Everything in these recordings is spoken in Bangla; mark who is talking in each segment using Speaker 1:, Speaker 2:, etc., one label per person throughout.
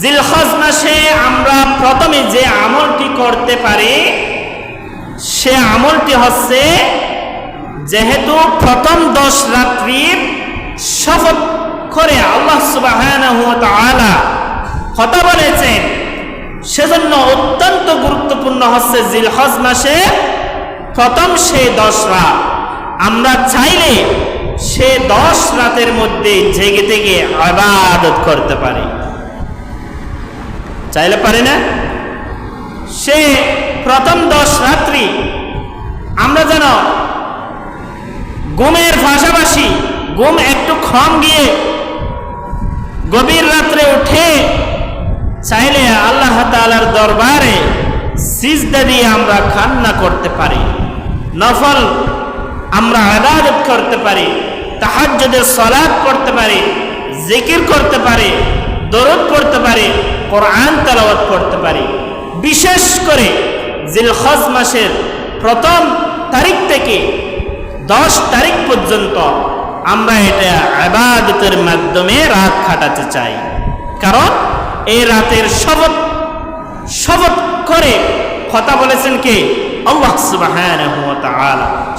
Speaker 1: জিলহজ মাসে আমরা প্রথমে যে আমলটি করতে পারি, সে আমলটি হচ্ছে যেহেতু প্রথম দশ রাত্রির শপথ করে আল্লাহ সুবাহ কথা বলেছেন। সেজন্য অত্যন্ত গুরুত্বপূর্ণ হচ্ছে জিলহজ মাসে প্রথম সে দশ রাত। আমরা চাইলে সে দশ রাতের মধ্যে জেগে থেকে আবাদত করতে পারি। চাইলে পারে না? সে প্রথম দশ রাত্রি আমরা যেন ঘুমের পাশাপাশি ঘুম একটু কম গিয়ে গভীর রাত্রে উঠে চাইলে আল্লাহ তালার দরবারে সিজদা দিয়ে আমরা খান্না করতে পারি, নফল আমরা আবাদত করতে পারি তাহার যদি সলাদ করতে পারি, জিকির করতে পারি দরদ পড়তে পারি, কোরআন তেলাওয়াত করতে পারি। বিশেষ করে জিলহজ মাসের প্রথম তারিখ থেকে দশ তারিখ পর্যন্ত আমরা এটা আবাদতের মাধ্যমে রাত খাটাতে চাই। কারণ এই রাতের শপথ শপথ করে কথা বলেছেন কে?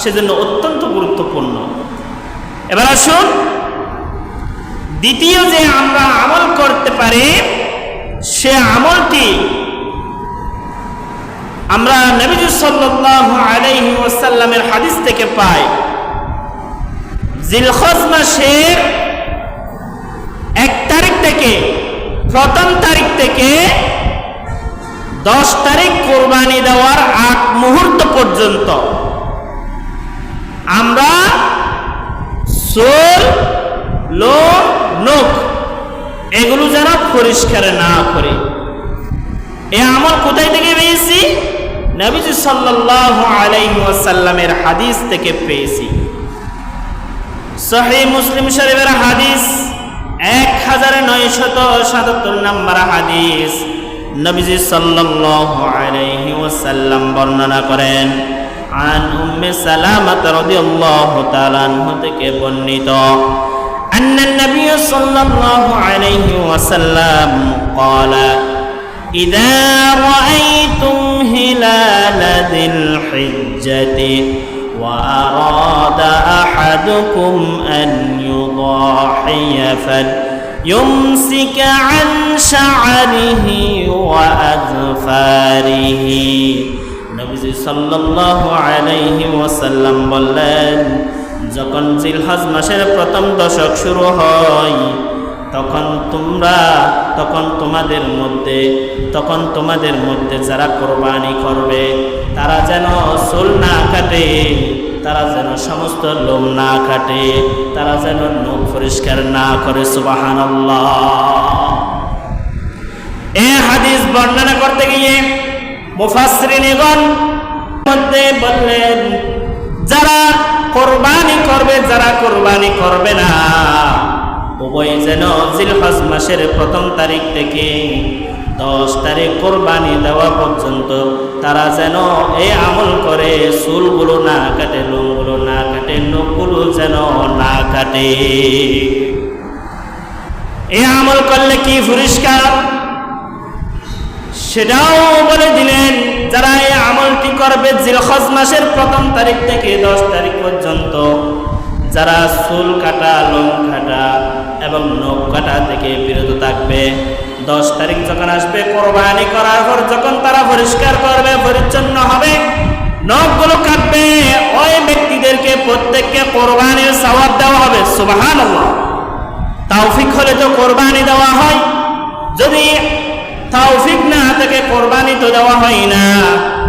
Speaker 1: সেজন্য অত্যন্ত গুরুত্বপূর্ণ। এবার আসুন দ্বিতীয় যে আমরা আমল করতে পারি, সে আমলটি আমরা নবীজ সাল্লাল্লাহু আলাইহি হাদিস থেকে পাই। জিলহজ মাসের এক তারিখ থেকে, প্রথম তারিখ থেকে দশ তারিখ কোরবানি দেওয়ার আগ মুহূর্ত পর্যন্ত আমরা সোল লোম নখ এগুলো যারা পরিষ্কার না করে। এ আমল কোথায় থেকে পেয়েছি? নবীজি সাল্লাহ আলাইসাল্লামের হাদিস থেকে পেয়েছি। সহি মুসলিম শরীফের হাদিস, এক হাজার নয়শত সাতাত্তর নম্বর হাদিস নবীজি সাল্লাহ আলাইহি ওয়াসাল্লাম বর্ণনা করেন। আন উম্মে সালামাত রাদিয়াল্লাহু তাআলা থেকে বর্ণিত। أن النبي صلى الله عليه وسلم قال إذا رأيتم هلال ذي الحجة وأراد أحدكم أن يضاحي فليمسك عن شعره وأظفاره নবীজি সাল্লাল্লাহু আলাইহি ওয়াসাল্লাম বললেন যখন জিলহজ মাসের প্রথম দশক শুরু হয়, তখন তোমরা, তখন তোমাদের মধ্যে, তখন তোমাদের মধ্যে যারা কোরবানি করবে, তারা যেন চুল না কাটে, তারা যেন সমস্ত লোম না কাটে, তারা যেন নখ পরিষ্কার না করে সুবাহান এ হাদিস বর্ণনা করতে গিয়ে মুফাসরিনিগণ মধ্যে বললেন, যারা কোরবানি করবে, যারা কোরবানি করবে না। উভয় যেন জিলহজ মাসের প্রথম তারিখ থেকে দশ তারিখ কোরবানি দেওয়া পর্যন্ত তারা যেন এই আমল করে, চুলগুলো না কাটে, লোমগুলো না কাটে, নখগুলো যেন না কাটে। এই আমল করলে কি পরিষ্কার? সেটাও বলে দিলেন যারা এই আমলটি করবে জিলহজ মাসের প্রথম তারিখ থেকে দশ তারিখ পর্যন্ত, যারা চুল কাটা, লোম কাটা এবং নখ কাটা থেকে বিরত থাকবে, দশ তারিখ যখন আসবে, কোরবানি করার পর যখন তারা পরিষ্কার করবে, পরিচ্ছন্ন হবে, নখগুলো কাটবে, ওই ব্যক্তিদেরকে প্রত্যেককে কোরবানির সওয়াব দেওয়া হবে সুবাহান তাওফিক হলে তো কোরবানি দেওয়া হয়। যদি তাওফিক না থেকে কোরবানি তো দেওয়া হয় না।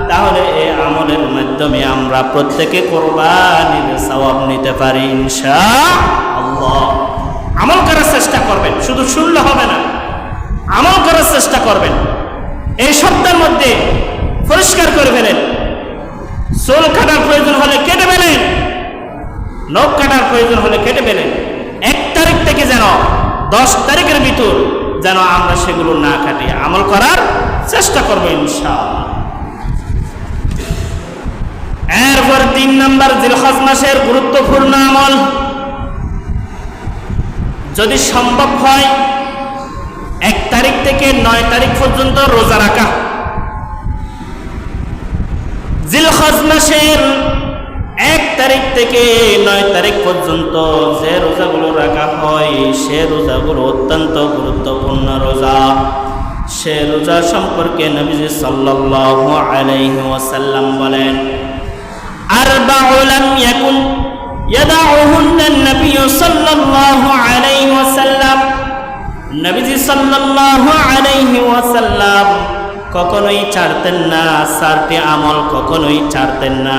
Speaker 1: তাহলে এই আমলের মাধ্যমে আমরা প্রত্যেকে কোরবানির সওয়াব নিতে পারি ইনশা আল্লাহ। আমল করার চেষ্টা করবেন, শুধু শুনলে হবে না। আমল করার চেষ্টা করবেন। এই সপ্তাহের মধ্যে পরিষ্কার করে ফেলেন। চুল কাটার প্রয়োজন হলে কেটে ফেলেন। নখ কাটার প্রয়োজন হলে কেটে ফেলেন। এক তারিখ থেকে যেন দশ তারিখের ভিতর যেন আমরা সেগুলো না কাটি আমল করার চেষ্টা করব ইনশাআল্লাহ। এরপর তিন নম্বর জিলহজ মাসের গুরুত্বপূর্ণ আমল। যদি সম্ভব হয়, এক তারিখ থেকে নয় তারিখ পর্যন্ত রোজা রাখা। জিলহজ মাসের এক তারিখ থেকে নয় তারিখ পর্যন্ত যে রোজাগুলো রাখা হয়, সে রোজাগুলো অত্যন্ত গুরুত্বপূর্ণ রোজা। সে রোজা সম্পর্কে নবীজি সাল্লাল্লাহু আলাইহি ওয়াসাল্লাম বলেন আরবাউ লাম ইয়াকুন ইয়াদাউহুন্না নবী সাল্লাল্লাহু আলাইহি ওয়াসাল্লাম। নবীজি সাল্লাল্লাহু আলাইহি ওয়াসাল্লাম কখনোই ছাড়তেন না চারটি আমল কখনোই ছাড়তেন না।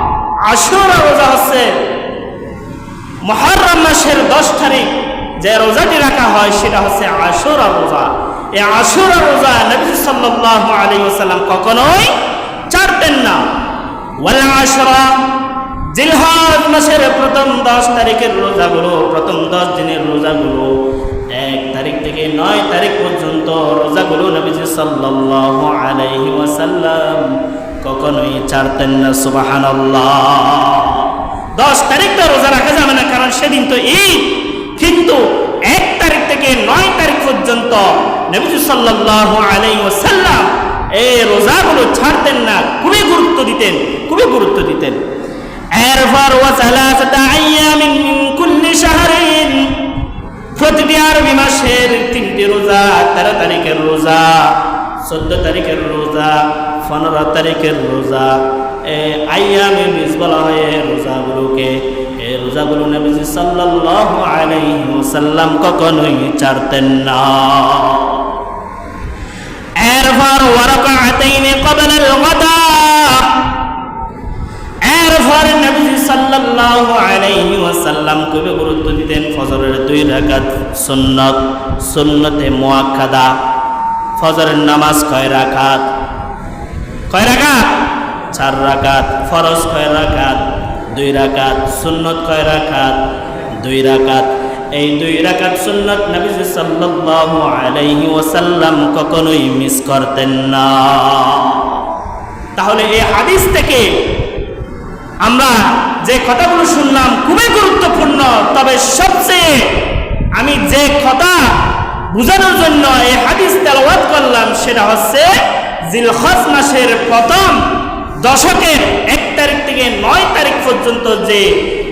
Speaker 1: আশুরা রোজা হচ্ছে মহরম মাসের দশ তারিখ। যে রোজাটি রাখা হয় সেটা হচ্ছে আশুরা রোজা। এই আশুরা রোজা নবী সাল্লাল্লাহু আলাইহি ওয়াসাল্লাম কখনোই ছাড়তেন না। ওয়াল আশরা, জিলহজ মাসের প্রথম দশ তারিখের রোজাগুলো, প্রথম দশ দিনের রোজাগুলো, এক তারিখ থেকে নয় তারিখ পর্যন্ত রোজাগুলো নবীজি সাল্লাল্লাহু আলাইহি ওয়াসাল্লাম কখনোই ছাড়তেন না, সুবহানাল্লাহ। দশ তারিখ তো রোজা রাখা যাবে না, কারণ সেদিন তো ঈদ। কিন্তু এক তারিখ থেকে নয় তারিখ পর্যন্ত নবীজি সাল্লাল্লাহু আলাইহি ওয়াসাল্লাম এই রোজাগুলো ছাড়তেন না, খুবই গুরুত্ব দিতেন, খুবই গুরুত্ব দিতেন। এরপর প্রতিটি আরবি মাসের তিনটি রোজা, তেরো তারিখের রোজা, চোদ্দ তারিখের রোজা পনেরো তারিখের রোজা। এ আইয়ামে মিস বলা হয় এই রোজাগুলোকে। এই রোজাগুলো নবীজি সাল্লাল্লাহু আলাইহি ওয়াসাল্লাম কখনোই ছাড়তেন না। এরপর ওয়ারাকাতাইনে ক্বাবলা আল-গাদা এরপর নবীজি সাল্লাল্লাহু আলাইহি ওয়াসাল্লাম খুবই গুরুত্ব দিতেন ফজরের দুই রাকাত সুন্নত, সুন্নতে মুআক্কাদা। ফজরের নামাজ কয় রাকাত? কয় রাকাত? চার রাকাত। ফরজ কয় রাকাত? দুই রাকাত। সুন্নত কয় রাকাত? দুই রাকাত। এই দুই রাকাত সুন্নত নবীজি সাল্লাল্লাহু আলাইহি ওয়াসাল্লাম কখনোই মিস করতেন না। তাহলে এই হাদিস থেকে আমরা যে কথাগুলো শুনলাম খুবই গুরুত্বপূর্ণ, তবে সবচেয়ে আমি যে কথা বোঝানোর জন্য এই হাদিস তেলাওয়াত করলাম সেটা হচ্ছে জিলহজ মাসের প্রথম দশকের এক তারিখ থেকে নয় তারিখ পর্যন্ত যে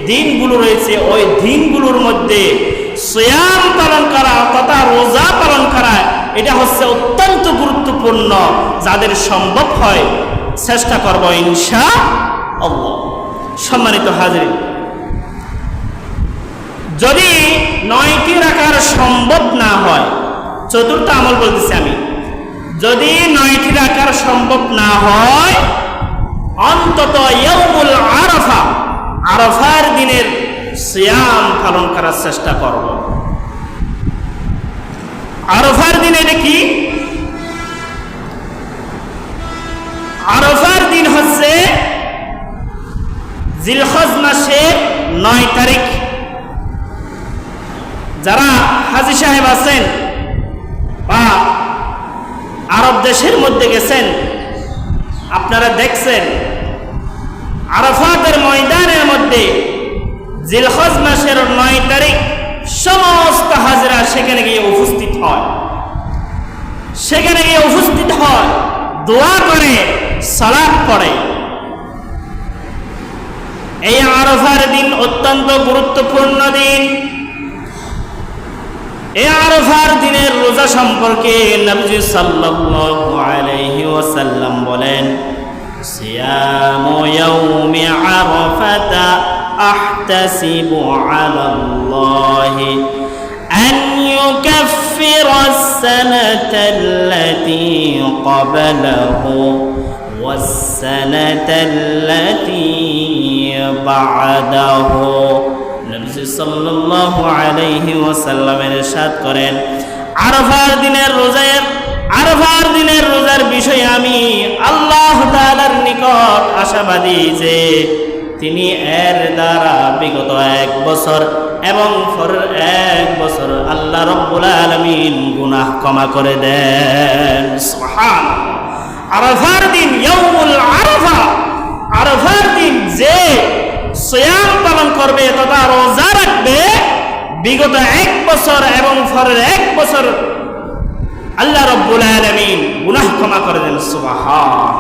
Speaker 1: দিনগুলো রয়েছে, ওই দিনগুলোর মধ্যে সোয়াম পালন করা তথা রোজা পালন করা, এটা হচ্ছে অত্যন্ত গুরুত্বপূর্ণ। যাদের সম্ভব হয় চেষ্টা করব ইনশা সম্মানিত হাজির যদি নয়টি রাখার সম্ভব না হয়, চতুর্থ আমল বলতেছি আমি। যদি নয়টি রাখার সম্ভব না হয়, অন্তত আরফা, আরফার দিনের সিয়াম পালন করার চেষ্টা করব। আরফার দিনে এটা কি? আরফার দিন হচ্ছে জিলহজ মাসের নয় তারিখ। যারা হাজি সাহেব আছেন দেশের মধ্যে গেছেন, আপনারা দেখছেন, আরফাতের ময়দানের মধ্যে জিলহজ মাসের নয় তারিখ সমস্ত হাজিরা সেখানে গিয়ে উপস্থিত হয়। সেখানে গিয়ে উপস্থিত হয়, দোয়া করে সালাদ পড়ে। এই আরফার দিন অত্যন্ত গুরুত্বপূর্ণ দিন। এই আরফার দিনের রোজা সম্পর্কে নবজি সাল্লাল্লাহু আলাইহি ওয়াসাল্লাম বলেন সিয়ামু ইয়াউমি আরাফাতা আহতাসিবু আলাল্লাহি أن يكفر السنة التي قبله والسنة التي بعده যে তিনি এর দ্বারা বিগত এক বছর এবং এক বছর আল্লাহ রব্বুল গুনাহ করে দেন। দিন যে পালন করবে তথা রোজা রাখবে বিগত এক বছর এবং পরের এক বছর আল্লাহ রব্বুল আলামিন গুনাহ ক্ষমা করে দেন, সুবহানাল্লাহ।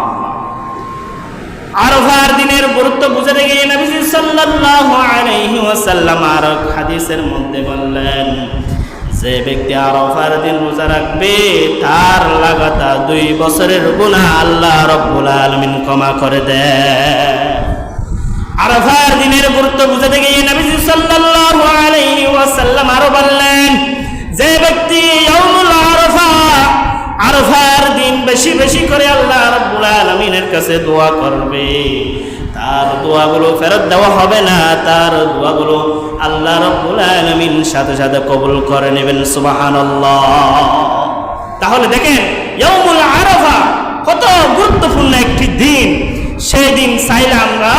Speaker 1: আরফার দিনের গুরুত্ব বুঝাতে গিয়ে নবীজি সাল্লাল্লাহু আলাইহি ওয়াসাল্লাম আর হাদিসের মধ্যে বললেন, যে ব্যক্তি আরফার দিন রোজা রাখবে, তার লাগাতার দুই বছরের গুনাহ আল্লাহ রব্বুল আলামিন ক্ষমা করে দেয় আরফার দিনের গুরুত্ব বুঝাতে গিয়ে নবীজি সাল্লাল্লাহু আলাইহি ওয়াসাল্লাম আরও বললেন, যে ব্যক্তি ইয়াউমুল আরাফা, আরফার দিন বেশি বেশি করে আল্লাহ রাব্বুল আলামিনের কাছে দোয়া করবে। তার দোয়াগুলো ফেরত দেওয়া হবে না, তার দোয়াগুলো আল্লাহ রাব্বুল আলামিন সাথে সাথে কবুল করে নেবেন, সুবহানাল্লাহ। তাহলে দেখেন, ইয়াউমুল আরাফা কত গুরুত্বপূর্ণ একটি দিন। সেই দিন চাইলে আমরা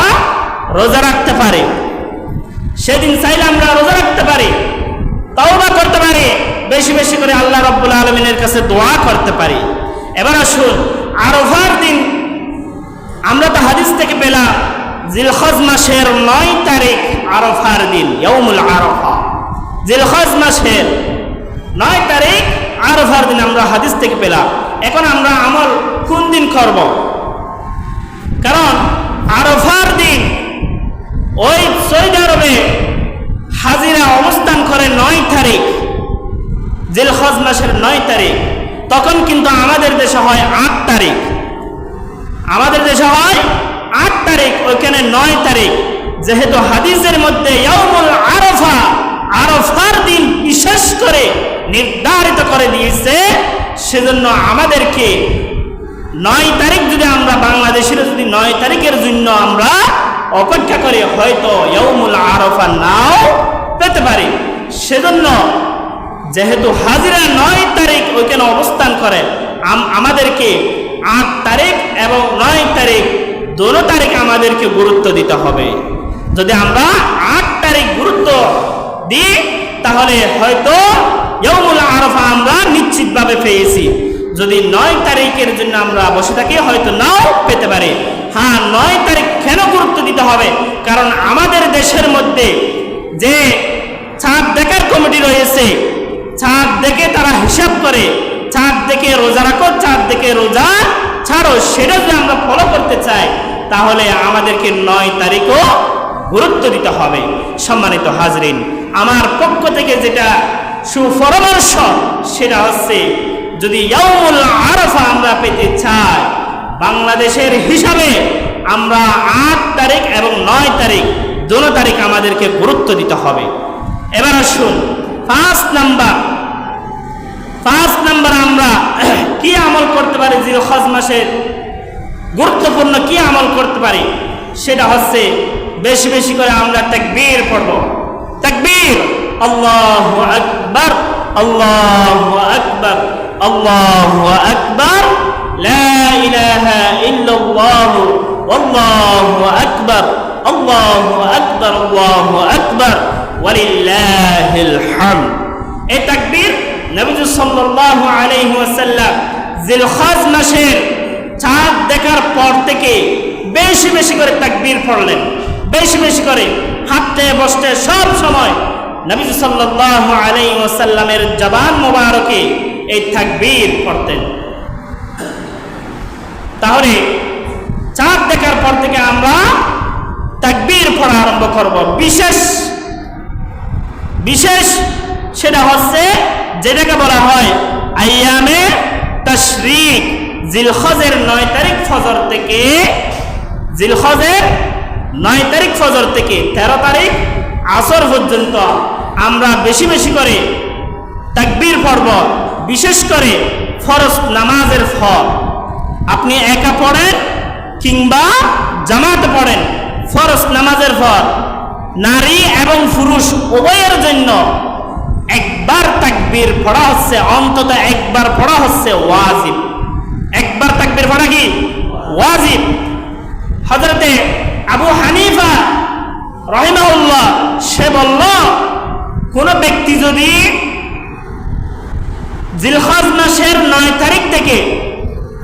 Speaker 1: রোজা রাখতে পারি। সেদিন চাইলে আমরা রোজা রাখতে পারি, তওবা করতে পারি, বেশি বেশি করে আল্লাহ রব্বুল আলমিনের কাছে দোয়া করতে পারি। এবার আসুন, আরফার দিন আমরা তো হাদিস থেকে পেলাম, জিলখজ মাসের নয় তারিখ আরফার দিন ইয়ৌমুল আরফা। জিলখজ মাসের নয় তারিখ আরফার দিন আমরা হাদিস থেকে পেলাম। এখন আমরা আমল কোন দিন করব? কারণ আরফার দিন ওই সৌদি আরবে হাজিরা অবস্থান করে নয় তারিখ, জিলহজ মাসের নয় তারিখ। তখন কিন্তু আমাদের দেশে হয় আট তারিখ। আমাদের দেশে হয় আট তারিখ, ওইখানে নয় তারিখ। যেহেতু হাদিসের মধ্যে আরফা, আরফার দিন বিশেষ করে নির্ধারিত করে দিয়েছে, সেজন্য আমাদেরকে নয় তারিখ যদি আমরা বাংলাদেশের যদি নয় তারিখের জন্য আমরা অপেক্ষা করে হয়তো ইয়ৌমুল আরফা নাও পেতে পারি। সেজন্য যেহেতু হাজিরা নয় তারিখ ওইখানে অবস্থান করে, আম- আমাদেরকে আট তারিখ এবং নয় তারিখ দোনো তারিখ আমাদেরকে গুরুত্ব দিতে হবে। যদি আমরা আট তারিখ গুরুত্ব দিই, তাহলে হয়তো ইয়ৌমুল আরফা আমরা নিশ্চিতভাবে পেয়েছি। যদি নয় তারিখের জন্য আমরা বসে থাকি, হয়তো নাও পেতে পারি। হ্যাঁ নয় তারিখ কেন গুরুত্ব দিতে হবে? কারণ আমাদের দেশের মধ্যে যে চাঁদ দেখার কমিটি রয়েছে চাঁদ দেখে তারা হিসাব করে চাঁদ দেখে রোজা রাখো চাঁদ দেখে রোজা ছাড়ো, সেটা যদি আমরা ফলো করতে চাই, তাহলে আমাদেরকে নয় তারিখও গুরুত্ব দিতে হবে। সম্মানিত হাজরিন, আমার পক্ষ থেকে যেটা সুপরামর্শ, সেটা হচ্ছে যদি আরাফা আমরা পেতে চাই বাংলাদেশের হিসাবে আমরা আট তারিখ এবং নয় তারিখ দোনো তারিখ আমাদেরকে গুরুত্ব দিতে হবে। এবার আসুন পাঁচ নাম্বার পাঁচ নাম্বার আমরা কি আমল করতে পারি জিরোহজ মাসের? গুরুত্বপূর্ণ কি আমল করতে পারি? সেটা হচ্ছে বেশি বেশি করে আমরা তাকবীর পড়ব। তাকবীর, আল্লাহু আকবার আল্লাহু আকবার আল্লাহু আকবার। লা ইলাহা ইল্লাল্লাহ আল্লাহু আকবার আল্লাহু আকবার আল্লাহু আকবার, ওয়ালিল্লাহিল হামদ। এই তাকবীর নবী সাল্লাল্লাহু আলাইহি ওয়াসাল্লাম জিলহজ মাসের চাঁদ দেখার পর থেকে বেশি বেশি করে তাকবীর পড়লেন। বেশি বেশি করে হাঁটতে, বসতে সব সময় নবী সাল্লাল্লাহু আলাইহি ওয়াসাল্লামের জবান মোবারকে এই তাকবীর পড়তেন। তাহলে চাঁদ দেখার পর থেকে আমরা তাকবীর পড়া আরম্ভ করব। বিশেষ বিশেষ সেটা হচ্ছে যেটাকে বলা হয় আইয়ামে তশরিক, জিলহজের নয় তারিখ ফজর থেকে, জিলহজের নয় তারিখ ফজর থেকে তেরো তারিখ আসর পর্যন্ত আমরা বেশি বেশি করে তাকবীর পর্ব বিশেষ করে ফরজ নামাজের ফল। আপনি একা পড়েন কিংবা জামাতে পড়েন, ফরজ নামাজের ফল নারী এবং পুরুষ উভয়ের জন্য একবার তাকবীর পড়া হচ্ছে, অন্তত একবার পড়া হচ্ছে ওয়াজিব। একবার তাকবীর পড়া কি? ওয়াজিব। হজরতে আবু হানিফা রহিমাউল্লাহ সে বলল, কোন ব্যক্তি যদি জিলহজ মাসের নয় তারিখ থেকে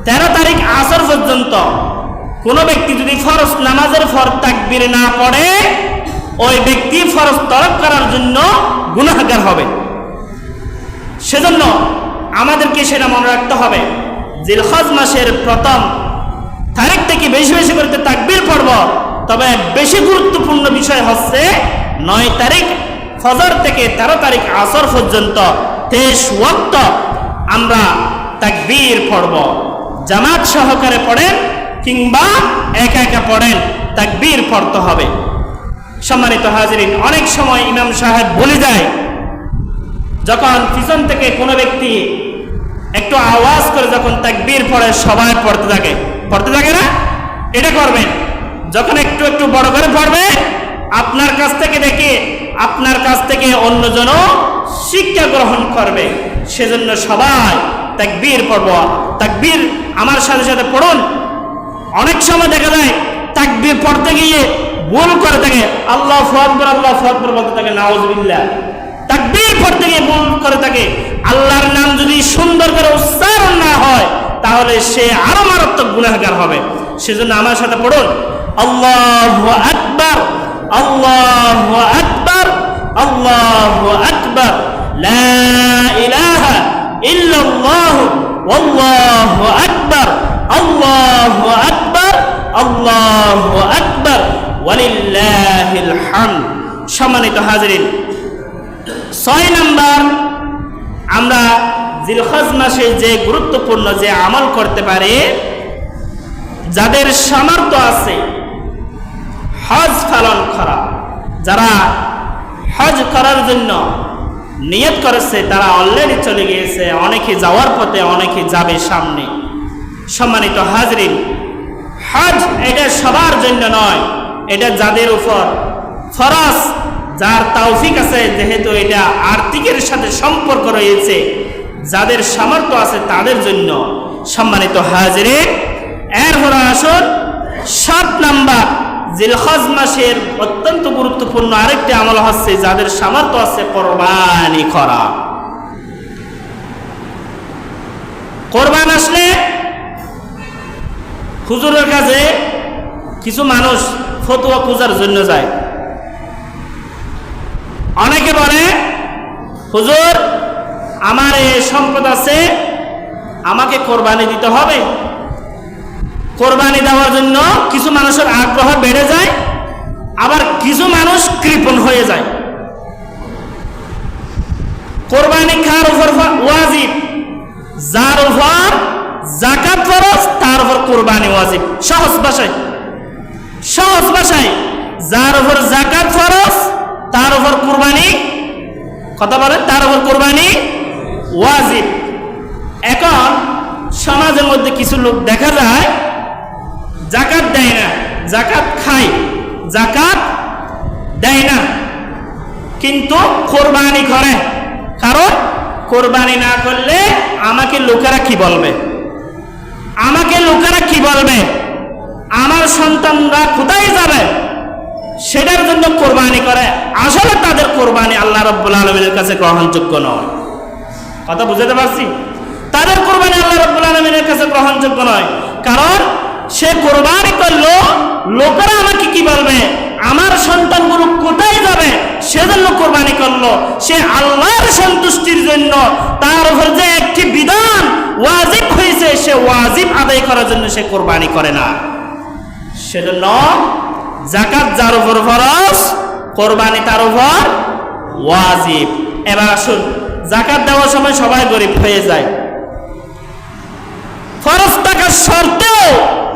Speaker 1: তেরো তারিখ আসর পর্যন্ত কোনো ব্যক্তি যদি ফরজ নামাজের ফর তাকবির না পড়ে, ওই ব্যক্তি ফরজ তরক করার জন্য গুণাগার হবে। সেজন্য আমাদেরকে সেটা মনে রাখতে হবে। জিলহজ মাসের প্রথম তারিখ থেকে বেশি বেশি করতে তাকবির পড়ব, তবে বেশি গুরুত্বপূর্ণ বিষয় হচ্ছে নয় তারিখ ফজর থেকে তেরো তারিখ আসর পর্যন্ত তেইশ ওয়াক্ত আমরা তাকবীর পড়ব। জামাত সহকারে পড়েন কিংবা একা একা পড়েন, তাকবীর পড়তে হবে। সম্মানিত হাজিরিন, অনেক সময় ইমাম সাহেব বলে যায়, যখন পিছন থেকে কোনো ব্যক্তি একটু আওয়াজ করে যখন তাকবীর পড়ে, সবাই পড়তে থাকে। পড়তে থাকে না? এটা করবেন। যখন একটু একটু বড় করে পড়বে, আপনার কাছ থেকে দেখে, আপনার কাছ থেকে অন্যজনও শিক্ষা গ্রহণ করবে। সেজন্য সবাই তাকবীর পড়ব। তাকবীর আমার সাথে সাথে পড়ুন। অনেক সময় দেখা যায় তাকবীর পড়তে গিয়ে ভুল করে থাকে। আল্লাহ আকবার আল্লাহ আকবার বলতে থাকে, নাউজুবিল্লাহ। তাকবীর পড়তে গিয়ে ভুল করে থাকে। আল্লাহর নাম যদি সুন্দর করে উচ্চারণ না হয়, তাহলে সে আরও মারাত্মক গুনাহগার হবে। সেজন্য আমার সাথে পড়ুন। আল্লাহু আকবার আল্লাহু আকবার আল্লাহু আকবার। লা ইলাহা ইল্লাল্লাহ ওয়াল্লাহু আকবার, আল্লাহু আকবার আল্লাহু আকবার, ওয়ালিল্লাহিল হামদ। সম্মানিত হাজিরিন, ছয় নাম্বার, আমরা জিলহজ মাসে যে গুরুত্বপূর্ণ যে আমল করতে পারে, যাদের সামর্থ্য আছে হজ পালন করা, যারা হজ করার জন্য নিয়ত করেছে, তারা অলরেডি চলে গিয়েছে, অনেকে যাওয়ার পথে, অনেকে যাবে সামনে। সম্মানিত হাজরিন, হজ এটা সবার জন্য নয়, এটা যাদের উপর। ফরজ, যার তৌফিক আছে, যেহেতু এটা আর্থিকের সাথে সম্পর্ক রয়েছে, যাদের সামর্থ্য আছে তাদের জন্য। সম্মানিত হাজরে এর হলো আসুন, সাত নাম্বার। জিলহজ মাসের অত্যন্ত গুরুত্বপূর্ণ আরেকটি আমল হচ্ছে যাদের সামর্থ্য আছে কোরবানি করা। কোরবান আসলে হুজুরের কাছে কিছু মানুষ ফতুয়া খুঁজার জন্য যায়। অনেকে বলে, হুজুর, আমার এ সম্পদ আছে, আমাকে কোরবানি দিতে হবে। কোরবানি দেওয়ার জন্য কিছু মানুষের আগ্রহ বেড়ে যায়, আবার কিছু মানুষ কৃপণ হয়ে যায়। কোরবানি খার উপর ওয়াজিব। যার উপর জাকাত ফরজ, তার উপর কোরবানি ওয়াজিব। সহজ ভাষায়। সহজ ভাষায়, যার উপর জাকাত ফরজ, তার উপর কোরবানি কথা বলেন তার উপর কোরবানি ওয়াজিব। এখন সমাজের মধ্যে কিছু লোক দেখা যায় জাকাত দেয় না। জাকাত খায়। জাকাত দেয় না। কিন্তু কোরবানি করে। কারণ কোরবানি না করলে আমাকে লোকেরা কি বলবে? আমাকে লোকেরা কি বলবে? আমার সন্তানরা কোথায় যাবে? সেটার জন্য কোরবানি করে। আসলে তাদের কোরবানি আল্লাহ রব্বুল আলমিনের কাছে গ্রহণযোগ্য নয়। কথা বুঝতে পারছি? তাদের কোরবানি আল্লাহ রব্বুল আলমিনের কাছে গ্রহণযোগ্য নয়। কারণ সে কোরবানি করল, লোকেরা আমাকে কি বলবে? আমার সন্তানগুলো কোথায় যাবে? সেজন্য কোরবানি করল। সে আল্লাহর সন্তুষ্টির জন্য তার উপর যে একটি বিধান ওয়াজিব হয়েছে, সে ওয়াজিব আদায় করার জন্য সে কোরবানি করে না। সেজন্য জাকাত যার উপর ফরজ, কোরবানি তার উপর ওয়াজিব। এবার আসুন জাকাত দেওয়ার সময় সবাই গরিব হয়ে যায়। ফরজ টাকার শর্তেও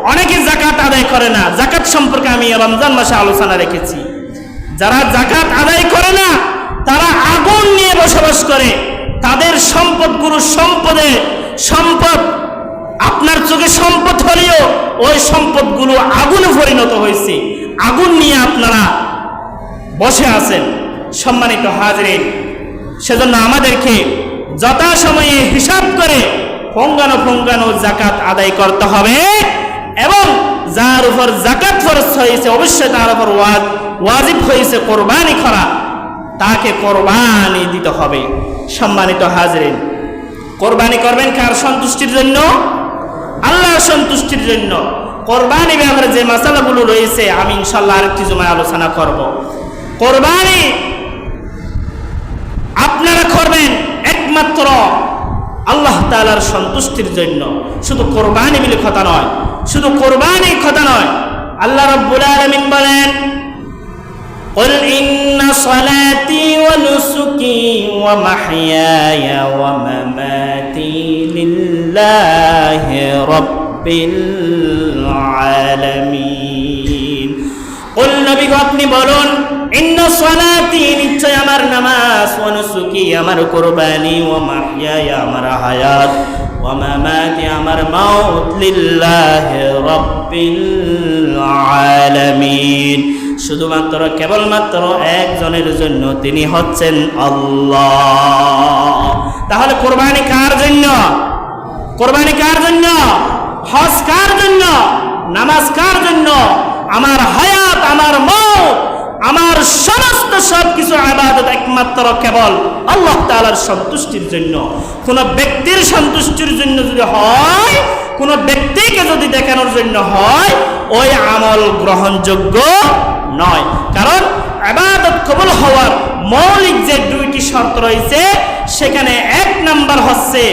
Speaker 1: অনেকে জাকাত আদায় করে না। জাকাত সম্পর্কে আমি রমজান মাসে আলোচনা রেখেছি। যারা জাকাত আদায় করে না, তারা আগুন নিয়ে বসবাস করে। তাদের সম্পদ গুরু সম্পদে সম্পদ, আপনার চোখে সম্পদ হলেও ওই সম্পদগুলো আগুনে পরিণত হয়েছে। আগুন নিয়ে আপনারা বসে আছেন। সম্মানিত হাজরে সেজন্য আমাদেরকে যথাসময়ে হিসাব করে ফঙ্গানো ফঙ্গানো জাকাত আদায় করতে হবে। উপর জাকাত ফরজ হয়েছে, অবশ্যই তার উপর ওয়াজ, ওয়াজিব হয়েছে, কোরবানি করা। তাকে কোরবানি দিতে হবে। সম্মানিত হাজরিন, কোরবানি করবেন কার সন্তুষ্টির জন্য? আল্লাহর সন্তুষ্টির জন্য। কোরবানি ব্যাপারে যে মশালাগুলো রয়েছে, আমি ইনশাল্লাহ আরেকটি জমায় আলোচনা করব। কোরবানি আপনারা করবেন একমাত্র আল্লাহ তাআলার সন্তুষ্টির জন্য শুধু কোরবানি বলে কথা নয় শুধু কোরবানি কথা নয় আল্লাহ রাব্বুল আলামিন বলেন قل إن صلاتي ونسكي ومحياي ومماتي لله رب العالمين قل নবী গো আপনি বলুন নিশ্চয় নামাজ হায়াত শুধুমাত্র, কেবলমাত্র একজনের জন্য তিনি হচ্ছেন আল্লাহ। তাহলে কোরবানি কার জন্য? কোরবানি কার জন্য? হজ কার জন্য? নামাজ কার জন্য? আমার হায়াত, আমার মত আমার সমস্ত সব কিছু আবাদত একমাত্র কেবল আল্লাহ তাআলার সন্তুষ্টির জন্য। কোন ব্যক্তির সন্তুষ্টির জন্য যদি হয়, কোন ব্যক্তিকে যদি দেখানোর জন্য হয়, ওই আমল গ্রহণযোগ্য নয়। কারণ আবাদত কবল হওয়ার মৌলিক যে দুইটি শর্ত রয়েছে, সেখানে এক নাম্বার হচ্ছে,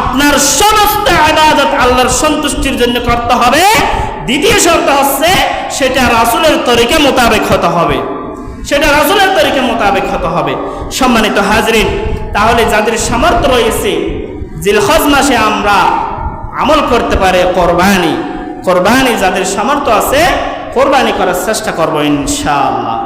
Speaker 1: আপনার সমস্ত আবাদত আল্লাহর সন্তুষ্টির জন্য করতে হবে। দ্বিতীয় শর্ত হচ্ছে সেটা রাসুলের তরিকা মোতাবেক হতে হবে। সেটা রাসুলের তরিকা মোতাবেক হতে হবে। সম্মানিত হাজরিন, তাহলে যাদের সামর্থ্য রয়েছে, জিলহজ মাসে আমরা আমল করতে পারে কোরবানি। কোরবানি যাদের সামর্থ্য আছে, কোরবানি করার চেষ্টা করব ইনশাআল্লাহ।